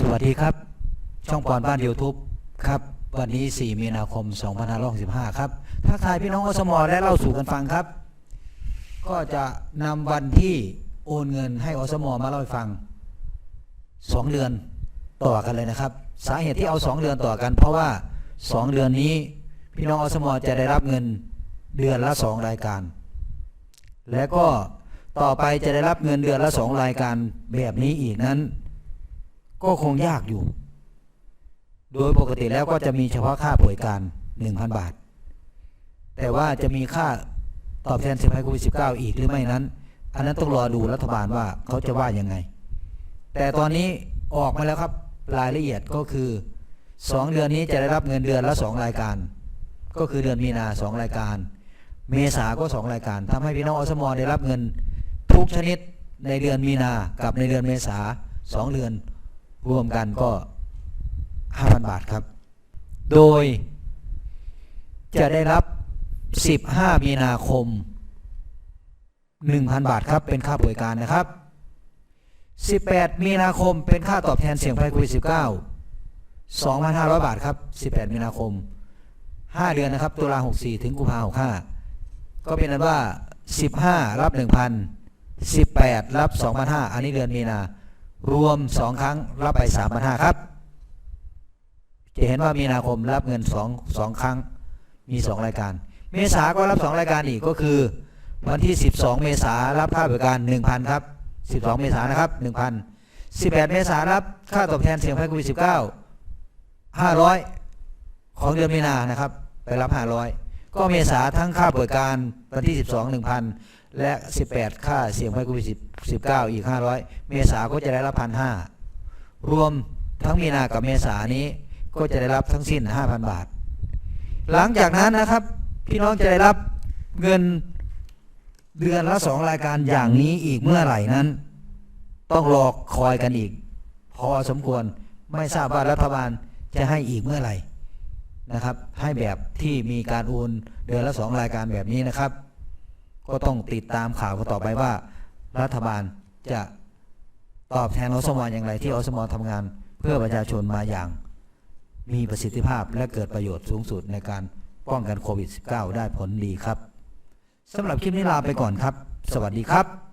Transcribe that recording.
สวัสดีครับ ช่องปอนบ้าน YouTube ครับ วันนี้ 4 มีนาคม 2565 ครับทักทายพี่น้องอสมอและเล่าสู่กันฟังครับ ก็จะนำวันที่โอนเงินให้อสมมาเล่าให้ฟัง 2 เดือนต่อกันเลยนะครับ สาเหตุที่เอา 2 เดือนต่อกัน เพราะว่า 2 เดือนนี้ พี่น้องอสมจะได้รับเงินเดือนละ 2 รายการ และก็ต่อไปจะได้รับเงินเดือนละ 2 รายการแบบนี้อีกนั้น ก็คงยากอยู่ โดยปกติแล้วก็จะมีเฉพาะค่าป่วยการ 1,000 บาท แต่ว่าจะมีค่าตอบแทนสินภัยโควิด19 อีกหรือไม่นั้น อันนั้นต้องรอดูรัฐบาลว่าเขาจะว่ายังไง แต่ตอนนี้ออกมาแล้วครับรายละเอียดก็คือ 2 เดือนนี้จะได้รับเงินเดือนละ 2 รายการ ก็คือเดือนมีนา2รายการ เมษาก็ 2 รายการทำให้พี่น้องอสมได้รับเงินทุกชนิดในเดือนมีนากับในเดือนเมษา2เดือน รวมกันก็ 5,000 บาทครับ โดย จะได้รับ 15 มีนาคม 1,000 บาทครับ เป็นค่าบริการนะครับ 18 มีนาคมเป็นค่าตอบแทนเสี่ยงภัยโควิด 19 2,500 บาทครับ 18 มีนาคม 5 เดือนนะครับ ตุลา64 ถึงกุมภา65ก็เป็นนั้นว่า 15 รับ 1,000 18 รับ 2,500 อันนี้เดือนมีนา รวม2ครั้งรับไป3,500ครับ จะเห็นว่ามีนาคมรับเงิน2 2ครั้งมี2รายการ เมษาก็รับ2รายการอีกก็คือ วันที่12เมษารับค่าบริการ1,000ครับ12เมษานะครับ1,000 18เมษารับค่าตอบแทนเสี่ยงภัยโควิด19 500ของเดือนมีนานะครับ ไปรับ500ก็เมษาทั้งค่าบริการวันที่12 1,000 และ 18 ค่าเสี่ยงภัยโควิด19 อีก 500 เมษาก็จะได้รับ1,500รวมทั้งมีนากับเมษานี้ก็จะได้รับทั้งสิ้น 5,000 บาท หลังจากนั้นนะครับ พี่น้องจะได้รับเงินเดือนละสองรายการอย่างนี้อีกเมื่อไหร่นั้น ต้องรอคอยกันอีก พอสมควรไม่ทราบว่ารัฐบาลจะให้อีกเมื่อไหร่นะครับ ให้แบบที่มีการโอนเดือนละสองรายการแบบนี้นะครับ ก็ต้องติดตามข่าวกันต่อไปว่า รัฐบาลจะตอบแทนอสมอย่างไรที่อสมทำงาน เพื่อประชาชนมาอย่าง มีประสิทธิภาพและเกิดประโยชน์สูงสุดในการป้องกันโควิด -19 ได้ผลดีครับสำหรับคลิปนี้ลาไปก่อนครับ สวัสดีครับ